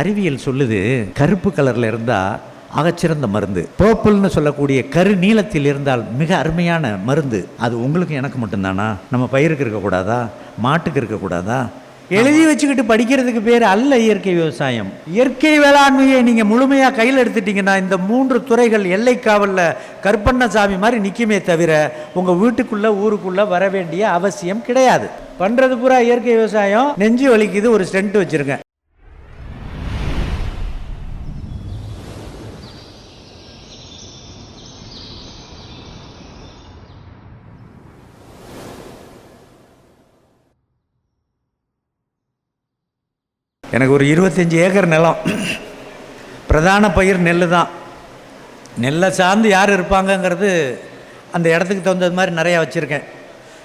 அறிவியல் சொல்லுது கருப்பு கலரில் இருந்தால் அகச்சிறந்த மருந்து. பர்பிள்னு சொல்லக்கூடிய கரு நீளத்தில் இருந்தால் மிக அருமையான மருந்து. அது உங்களுக்கு எனக்கு மட்டும்தானா? நம்ம பயிருக்கு இருக்கக்கூடாதா மாட்டுக்கு இருக்கக்கூடாதா எழுதி வச்சுக்கிட்டு படிக்கிறதுக்கு பேர் அல்ல இயற்கை விவசாயம். இயற்கை வேளாண்மையை நீங்கள் முழுமையாக கையில் எடுத்துட்டீங்கன்னா இந்த மூன்று துறைகள் எல்லை காவலில் கருப்பண்ணசாமி மாதிரி நிற்குமே தவிர உங்கள் வீட்டுக்குள்ளே ஊருக்குள்ளே வர வேண்டிய அவசியம் கிடையாது. பண்ணுறது பூரா இயற்கை விவசாயம். நெஞ்சு வலிக்குது ஒரு ஸ்டென்ட் வச்சுருங்க. எனக்கு ஒரு இருபத்தஞ்சி ஏக்கர் நிலம். பிரதான பயிர் நெல் தான். நெல்லை சார்ந்து யார் இருப்பாங்கங்கிறது அந்த இடத்துக்கு தகுந்தது மாதிரி நிறையா வச்சுருக்கேன்.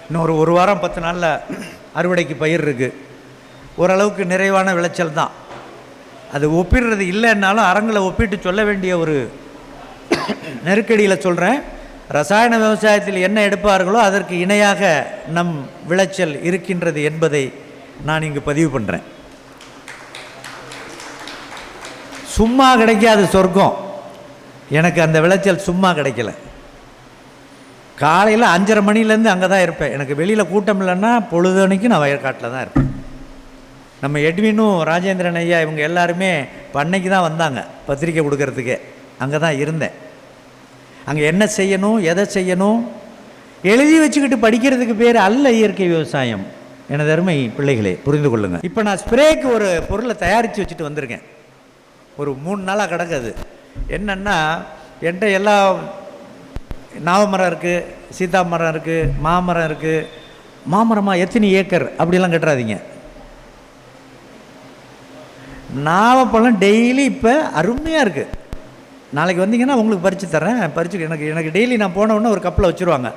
இன்னும் ஒரு ஒரு வாரம் பத்து நாளில் அறுவடைக்கு பயிர் இருக்குது ஓரளவுக்கு நிறைவான விளைச்சல் தான். அது ஒப்பிடுறது இல்லைன்னாலும் அரங்களை ஒப்பிட்டு சொல்ல வேண்டிய ஒரு நெருக்கடியில் சொல்கிறேன் ரசாயன விவசாயத்தில் என்ன எடுப்பார்களோ அதற்கு இணையாக நம் விளைச்சல் இருக்கின்றது என்பதை நான் இங்கு பதிவு பண்ணுறேன் சும்மா கிடைக்காது சொர்க்கம். எனக்கு அந்த விளைச்சல் சும்மா கிடைக்கல. காலையில் அஞ்சரை மணிலேருந்து அங்கே தான் இருப்பேன். எனக்கு வெளியில் கூட்டம் இல்லைன்னா பொழுதனைக்கும் நான் வயற்காட்டில் தான் இருப்பேன். நம்ம எட்வினும் ராஜேந்திரன் ஐயா இவங்க எல்லாருமே பண்ணைக்கு தான் வந்தாங்க பத்திரிக்கை கொடுக்கறதுக்கே. அங்கே தான் இருந்தேன். அங்கே என்ன செய்யணும் எதை செய்யணும்? எழுதி வச்சுக்கிட்டு படிக்கிறதுக்கு பேர் அல்ல இயற்கை விவசாயம். எனது அருமை பிள்ளைகளே புரிந்து கொள்ளுங்கள் இப்போ நான் ஸ்ப்ரேக்கு ஒரு பொருளை தயாரித்து வச்சுட்டு வந்திருக்கேன். ஒரு மூணு நாளாக கிடக்குது. என்னென்னா என்கிட்ட எல்லா நாவமரம் இருக்குது சீதா மரம் இருக்குது மாமரம் இருக்குது மாமரமாக எத்தனை ஏக்கர்? அப்படிலாம் கட்டுறாதீங்க. நாவப்பழம் டெய்லி இப்போ அருமையாக இருக்குது நாளைக்கு வந்தீங்கன்னா உங்களுக்கு பறித்து தரேன் பறிச்சு எனக்கு எனக்கு டெய்லி நான் போனவுடனே ஒரு கப்பில் வச்சுருவாங்க.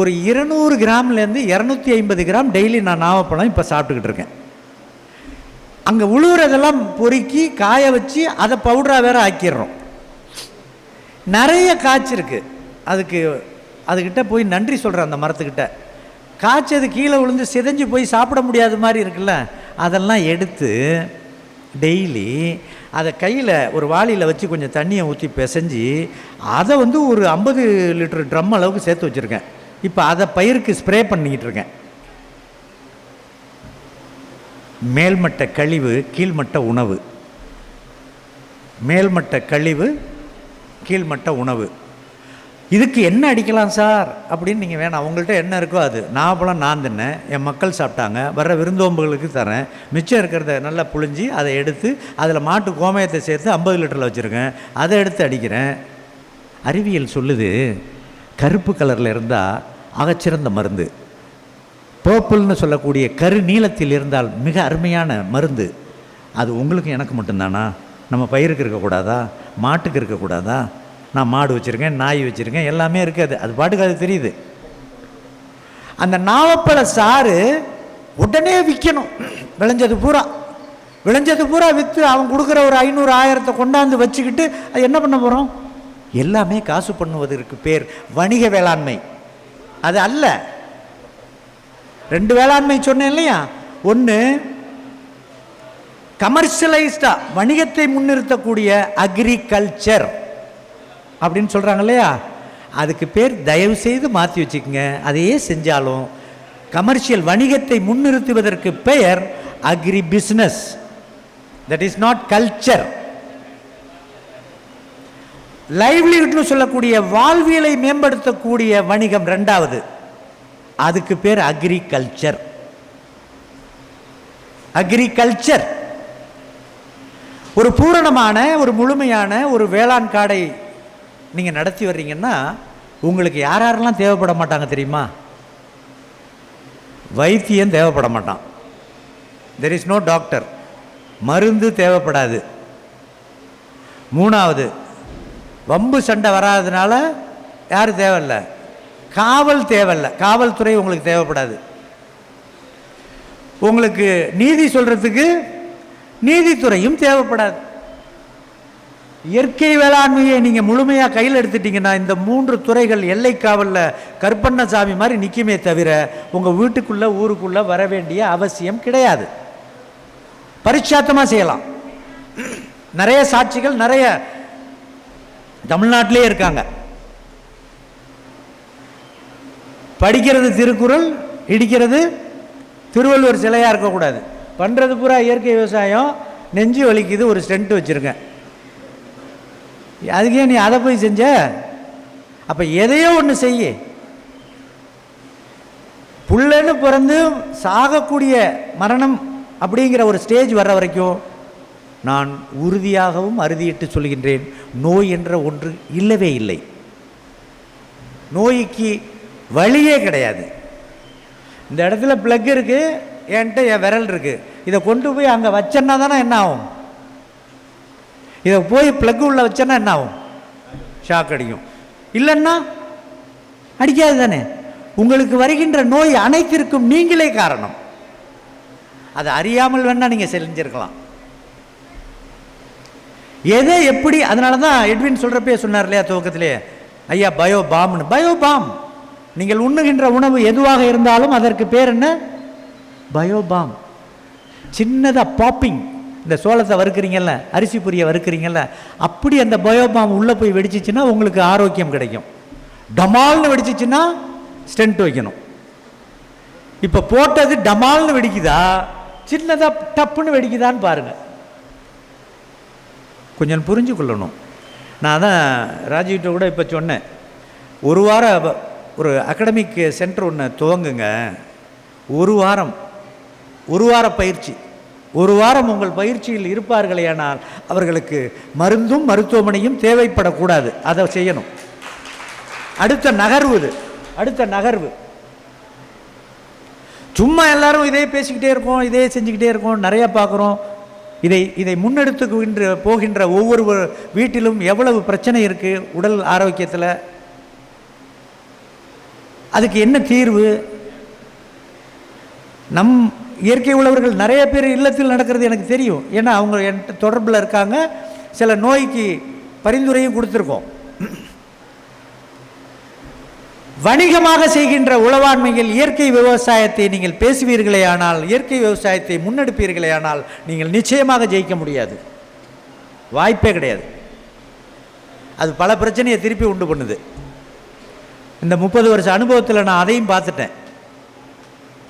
ஒரு இருநூறு கிராம்லேருந்து இரநூத்தி ஐம்பது கிராம் டெய்லி நான் நாவப்பழம் இப்போ சாப்பிட்டுக்கிட்டு இருக்கேன். அங்கே உழுவுறதெல்லாம் பொறுக்கி காய வச்சு அதை பவுடராக வேற ஆக்கிடுறோம். நிறைய காய்ச்சிருக்கு அதுக்கு அதுக்கிட்ட போய் நன்றி சொல்கிறேன் அந்த மரத்துக்கிட்ட. காய்ச்சது கீழே விழுந்து சிதைஞ்சு போய் சாப்பிட முடியாத மாதிரி இருக்குல்ல? அதெல்லாம் எடுத்து டெய்லி அதை கையில் ஒரு வாளியில் வச்சு கொஞ்சம் தண்ணியை ஊற்றி பிசைஞ்சு அதை வந்து ஒரு ஐம்பது லிட்டர் ட்ரம் அளவுக்கு சேர்த்து வச்சுருக்கேன். இப்போ அதை பயிருக்கு ஸ்ப்ரே பண்ணிக்கிட்டு இருக்கேன். மேல்மட்ட கழிவு கீழ்மட்ட உணவு. மேல்மட்ட கழிவு கீழ்மட்ட உணவு. இதுக்கு என்ன அடிக்கலாம் சார்? அப்படின்னு நீங்கள் வேணாம். அவங்கள்ட்ட என்ன இருக்கோ அது. நான் நாவப்பழம் நான் தின்னேன். என் மக்கள் சாப்பிட்டாங்க. வர்ற விருந்தோம்புகளுக்கு தரேன். மிச்சம் இருக்கிறத நல்லா புழிஞ்சி அதை எடுத்து அதில் மாட்டு கோமயத்தை சேர்த்து ஐம்பது லிட்டரில் வச்சுருக்கேன். அதை எடுத்து அடிக்கிறேன். அறிவியல் சொல்லுது கருப்பு கலரில் இருந்தால் அகச்சிறந்த மருந்து. பர்பிள்னு சொல்லக்கூடிய கரு நீளத்தில் இருந்தால் மிக அருமையான மருந்து. அது உங்களுக்கு எனக்கு மட்டும்தானா? நம்ம பயிருக்கு இருக்கக்கூடாதா மாட்டுக்கு இருக்கக்கூடாதா நான் மாடு வச்சுருக்கேன் நாய் வச்சுருக்கேன் எல்லாமே இருக்குது. அது பாட்டுக்கு அது தெரியுது. அந்த நாவப்பழ சாறு உடனே விற்கணும் விளைஞ்சது பூரா. விளைஞ்சது பூரா விற்று அவன் கொடுக்குற ஒரு ஐநூறு ஆயிரத்தை கொண்டாந்து வச்சுக்கிட்டு அது என்ன பண்ண போகிறோம் எல்லாமே காசு பண்ணுவதற்கு பேர் வணிக வேளாண்மை. அது அல்ல. ரெண்டு வேளாண்மை சொன்னேன் இல்லையா? ஒன்று கமர்ஷியலைஸ்டா வணிகத்தை முன்னிறுத்தக்கூடிய அக்ரிகல்ச்சர் அப்படின்னு சொல்கிறாங்க இல்லையா? அதுக்கு பேர் தயவு செய்து மாற்றி வச்சுக்கோங்க. அதையே செஞ்சாலும் கமர்ஷியல் வணிகத்தை முன்னிறுத்துவதற்கு பெயர் agri business that is not culture லைவ்லிஹுட்னு சொல்லக்கூடிய வாழ்வியலை மேம்படுத்தக்கூடிய வணிகம் ரெண்டாவது. அதுக்கு பேர் அக்ரிகல்ச்சர் அக்ரிகல்ச்சர் ஒரு பூரணமான ஒரு முழுமையான ஒரு வேளாண் காடை நீங்கள் நடத்தி வர்றீங்கன்னா உங்களுக்கு யார் யாரெல்லாம் தேவைப்பட மாட்டாங்க தெரியுமா? வைத்தியம் தேவைப்பட மாட்டான். தெர் இஸ் நோ டாக்டர் மருந்து தேவைப்படாது. மூணாவது வம்பு சண்டை வராததுனால யாரும் தேவையில்லை? காவல் தேவையில்ல. காவல்துறை உங்களுக்கு தேவைப்படாது. உங்களுக்கு நீதி சொல்கிறதுக்கு நீதித்துறையும் தேவைப்படாது. இயற்கை வேளாண்மையை நீங்கள் முழுமையாக கையில் எடுத்துட்டீங்கன்னா இந்த மூன்று துறைகள் எல்லை காவலில் கருப்பண்ணசாமி மாதிரி நிற்குமே தவிர உங்கள் வீட்டுக்குள்ளே ஊருக்குள்ளே வர வேண்டிய அவசியம் கிடையாது. பரிச்சாத்தமாக செய்யலாம். நிறைய சாட்சிகள் நிறைய தமிழ்நாட்டிலே இருக்காங்க. படிக்கிறது திருக்குறள் இடிக்கிறது திருவள்ளுவர் சிலையாக இருக்கக்கூடாது. பண்ணுறது பூரா இயற்கை விவசாயம் நெஞ்சு வலிக்குது ஒரு ஸ்டென்ட் வச்சுருக்கேன். அதுக்கே நீ அதை போய் செஞ்ச? அப்போ எதையோ ஒன்று செய்ய. புள்ளன்னு பிறந்து சாகக்கூடிய மரணம் அப்படிங்கிற ஒரு ஸ்டேஜ் வர்ற வரைக்கும் நான் உறுதியாகவும் அறுதியிட்டு சொல்கின்றேன். நோய் என்ற ஒன்று இல்லவே இல்லை. நோய்க்கு வழியே கிடையாது. இந்த இடத்துல ப்ளக் இருக்குது என்கிட்ட என் விரல் இருக்குது இதை கொண்டு போய் அங்கே வச்சேன்னா தானே என்ன ஆகும்? இதை போய் ப்ளக் உள்ளே வச்சேன்னா என்ன ஆகும்? ஷாக் அடிக்கும். இல்லைன்னா அடிக்காது தானே? உங்களுக்கு வருகின்ற நோய் அனைத்திற்கும் நீங்களே காரணம். அதை அறியாமல் வேணா நீங்கள் செஞ்சிருக்கலாம். எதை எப்படி அதனால தான் எட்வின் சொல்கிறப்பே சொன்னார் இல்லையா துவக்கத்திலே? ஐயா பயோ பாம்னு பயோ பாம் நீங்கள் உண்ணுகின்ற உணவு எதுவாக இருந்தாலும் அதற்கு பேர் என்ன? பயோ பாம் சின்னதாக பாப்பிங். இந்த சோளத்தை வறுக்கிறீங்கல்ல அரிசி பொரியை வறுக்கிறீங்கல்ல அப்படி அந்த பயோபாம் உள்ளே போய் வெடிச்சிச்சுன்னா உங்களுக்கு ஆரோக்கியம் கிடைக்கும். டமால்னு வெடிச்சிச்சுன்னா ஸ்டென்ட் வைக்கணும். இப்போ போட்டது டமால்னு வெடிக்குதா? சின்னதாக டப்புன்னு வெடிக்குதான்னு பாருங்கள் கொஞ்சம் புரிஞ்சு கொள்ளணும் நான் தான் ராஜீவ்கிட்ட கூட இப்போ சொன்னேன். ஒரு வாரம் ஒரு அகடமிக் சென்டர் ஒன்று துவங்குங்க. ஒரு வாரம் ஒரு வார பயிற்சி. ஒரு வாரம் உங்கள் பயிற்சியில் இருப்பார்களேனால் அவர்களுக்கு மருந்தும் மருத்துவமனையும் தேவைப்படக்கூடாது. அதை செய்யணும். அடுத்த நகர்வு இது. அடுத்த நகர்வு. சும்மா எல்லாரும் இதே பேசிக்கிட்டே இருக்கோம் இதே செஞ்சுக்கிட்டே இருக்கோம் நிறைய பார்க்குறோம். இதை இதை முன்னெடுத்துக்கின்ற போகின்ற ஒவ்வொரு வீட்டிலும் எவ்வளவு பிரச்சனை இருக்குது உடல் ஆரோக்கியத்தில்? அதுக்கு என்ன தீர்வு? நம் இயற்கை உள்ளவர்கள் நிறைய பேர் இல்லத்தில் நடக்கிறது எனக்கு தெரியும். ஏன்னா அவங்க என்கிட்ட தொடர்பில் இருக்காங்க. சில நோய்க்கு பரிந்துரையும் கொடுத்துருக்கோம். வணிகமாக செய்கின்ற உளவாண்மையில் இயற்கை விவசாயத்தை நீங்கள் பேசுவீர்களே ஆனால் இயற்கை விவசாயத்தை முன்னெடுப்பீர்களே ஆனால் நீங்கள் நிச்சயமாக ஜெயிக்க முடியாது. வாய்ப்பே கிடையாது. அது பல பிரச்சனையை திருப்பி உண்டு பண்ணுது. இந்த முப்பது வருஷ அனுபவத்தில் நான் அதையும் பார்த்துட்டேன்.